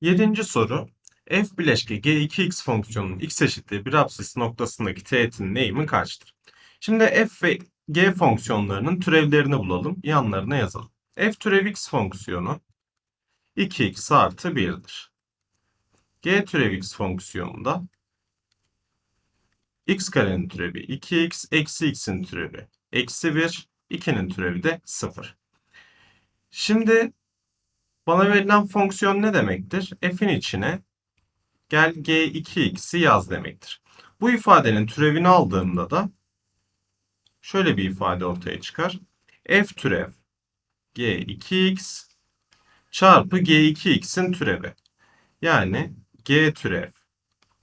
Yedinci soru. f bileşke g2x fonksiyonunun x eşitliği bir apsis noktasındaki teğetin eğimi kaçtır? Şimdi f ve g fonksiyonlarının türevlerini bulalım. Yanlarına yazalım. f türev x fonksiyonu 2x artı 1'dir. g türev x fonksiyonunda x karenin türevi 2x eksi x'in türevi eksi 1, 2'nin türevi de 0. Şimdi bana verilen fonksiyon ne demektir? F'in içine gel g2x'i yaz demektir. Bu ifadenin türevini aldığımda da şöyle bir ifade ortaya çıkar. F türev g2x çarpı g2x'in türevi. Yani g türev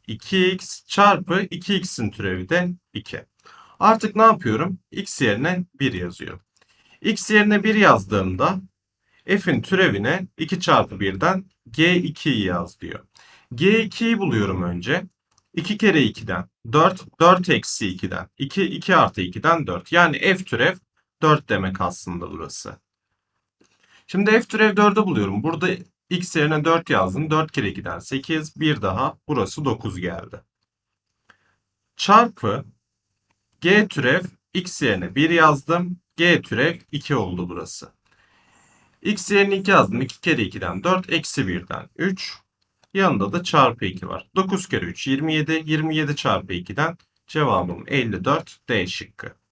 2x çarpı 2x'in türevi de 2. Artık ne yapıyorum? x yerine 1 yazıyorum. x yerine 1 yazdığımda f'in türevine 2 çarpı 1'den g2'yi yaz diyor. g2'yi buluyorum önce. 2 kere 2'den 4, 4 eksi 2'den 2, 2 artı 2'den 4. Yani f türev 4 demek aslında burası. Şimdi f türev 4'ü buluyorum. Burada x yerine 4 yazdım. 4 kere 2'den 8, bir daha burası 9 geldi. Çarpı g türev x yerine 1 yazdım. g türev 2 oldu burası. X yerine 2 yazdım. 2 kere 2'den 4, eksi 1'den 3. Yanında da çarpı 2 var. 9 kere 3 27. 27 çarpı 2'den cevabım 54 D şıkkı.